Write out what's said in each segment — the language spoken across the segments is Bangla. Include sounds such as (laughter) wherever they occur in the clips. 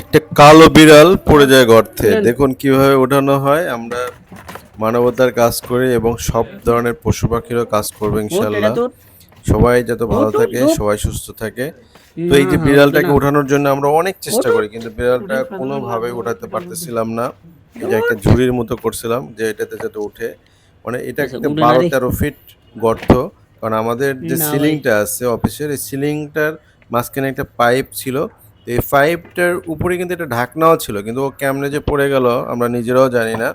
একটা কালো বিড়াল পড়ে যায় গর্তে। দেখুন কীভাবে ওঠানো হয়। আমরা মানবতার কাজ করি এবং সব ধরনের পশু পাখিরও কাজ করব ইনশাল্লাহ সবাই যাতে ভালো ওঠ, ওঠ, থাকে সবাই সুস্থ থাকে। তো এই যে বিড়ালটাকে। ওঠানোর জন্য আমরা অনেক চেষ্টা করি কিন্তু বিড়ালটা কোনোভাবে ওঠাতে পারতেছিলাম না। এই যে একটা ঝুড়ির মতো করছিলাম যে এটাতে যাতে উঠে মানে এটা আচ্ছা, একটা বারো তেরো ফিট গর্ত কারণ আমাদের যে সিলিংটা আছে অফিসের এই সিলিংটার মাঝখানে একটা পাইপ ছিল। এই ফাইভটার উপরে কিন্তু একটা ঢাকনাও ছিল কিন্তু ও কেমনে যে পড়ে গেল আমরা নিজেরাও জানি না।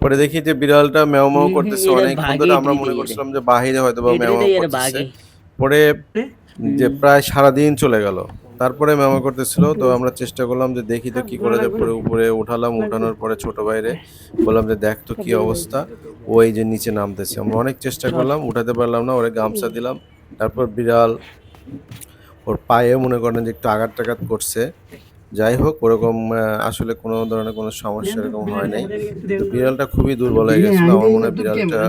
পরে দেখি যে বিড়ালটা ম্যাও হুম, করতেছে অনেক ধরে আমরা মনে করছিলাম যে বাহিরে হয়তো বা ম্যাও করতেছে। পরে যে প্রায় সারা দিন চলে গেল। তারপরে ম্যামা করতেছিল তো আমরা চেষ্টা করলাম যে দেখি তো কি করে যে পরে উপরে উঠালাম উঠানোর পরে ছোট বাইরে বললাম যে দেখ তো কি অবস্থা। ও এই যে নিচে নামতেছে। আমরা অনেক চেষ্টা করলাম উঠাতে পারলাম না ওরে গামছা দিলাম। তারপর বিড়াল ওর পায়ে মনে করেন যে একটু আঘাত টাঘাত করছে। যাই হোক ওরকম আসলে কোনো ধরনের কোনো সমস্যা এরকম হয় নাই। বিড়ালটা খুবই দুর্বল হয়ে গেছিল। আমার মনে হয় বিড়ালটা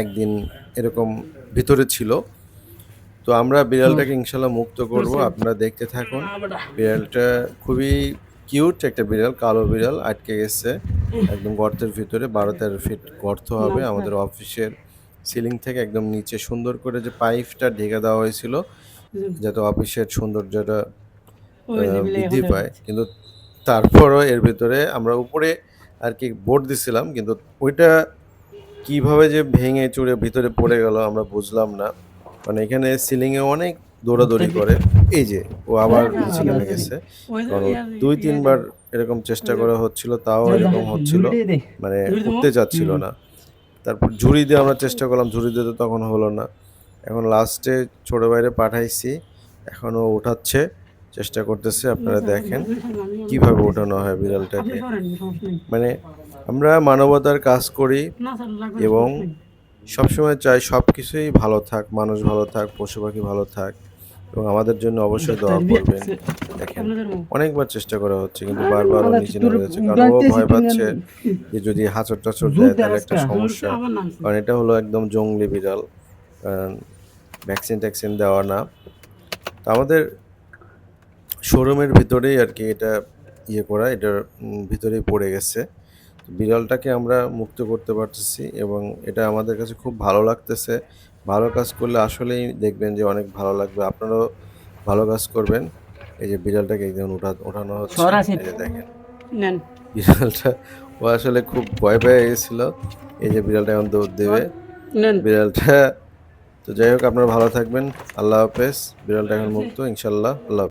একদিন এরকম ভিতরে ছিল। তো আমরা বিড়ালটাকে ইনশাল্লাহ মুক্ত করব। আপনারা দেখতে থাকুন। বিড়ালটা খুবই কিউট একটা বিড়াল কালো বিড়াল আটকে গেছে। একদম গর্তের ভিতরে বারো তেরো ফিট গর্ত হবে আমাদের অফিসের সিলিং থেকে একদম নিচে। সুন্দর করে যে পাইপটা ঢেকে দেওয়া হয়েছিল যাতে অফিসের সৌন্দর্যটা বৃদ্ধি পায়। কিন্তু তারপরও এর ভিতরে আমরা উপরে আর কি বোর্ড দিছিলাম কিন্তু ওইটা কীভাবে যে ভেঙে চুরে ভিতরে পড়ে গেল আমরা বুঝলাম না। মানে এখানে সিলিং এ অনেক দৌড়াদৌড়ি (laughs) করে। এই যে ও আবার নিচে নেমে গেছে। দুই তিনবার এরকম চেষ্টা করা হচ্ছিল তাও এরকম হচ্ছিল। মানে উঠতে চাচ্ছিল না। তারপর ঝুড়ি দিয়ে আমরা চেষ্টা করলাম ঝুড়ি দিয়ে তো তখন হলো না। এখন লাস্টে ছোট বাইরে পাঠাইছি। এখনও ওঠাচ্ছে চেষ্টা করতেছে আপনারা দেখেন কীভাবে ওঠানো হয় বিড়ালটাকে। মানে আমরা মানবতার কাজ করি এবং সবসময় চাই সব কিছুই ভালো থাক মানুষ ভালো থাক পশু পাখি ভালো থাক এবং আমাদের জন্য অবশ্যই দোয়া করবেন। দেখেন অনেকবার চেষ্টা করা হচ্ছে কিন্তু বারবার নিচে নেমে যাচ্ছে। কারণ ও ভয় পাচ্ছে যে যদি হাঁচড় টাচড় দেয় তাহলে একটা সমস্যা। কারণ এটা হলো একদম জঙ্গলি বিড়াল। কারণ ভ্যাকসিন ট্যাকসিন দেওয়া না। তো আমাদের শোরুমের ভিতরেই আর কি এটা ইয়ে করা এটার ভিতরেই পড়ে গেছে। বিড়ালটাকে আমরা মুক্ত করতে পারতেছি এবং এটা আমাদের কাছে খুব ভালো লাগতেছে। ভালো কাজ করলে আসলেই দেখবেন যে অনেক ভালো লাগবে। আপনারাও ভালো কাজ করবেন। এই যে বিড়ালটাকে একদম উঠা ওঠানো হচ্ছে। দেখেন। বিড়ালটা ও আসলে খুব ভয় পেয়ে গেছিল। এই যে বিড়ালটা এখন দৌড় দেবে। বিড়ালটা তো যাই হোক আপনারা ভালো থাকবেন। আল্লাহ হাফেজ। বিড়ালটা এখন মুক্ত ইনশাল্লাহ আল্লাহ।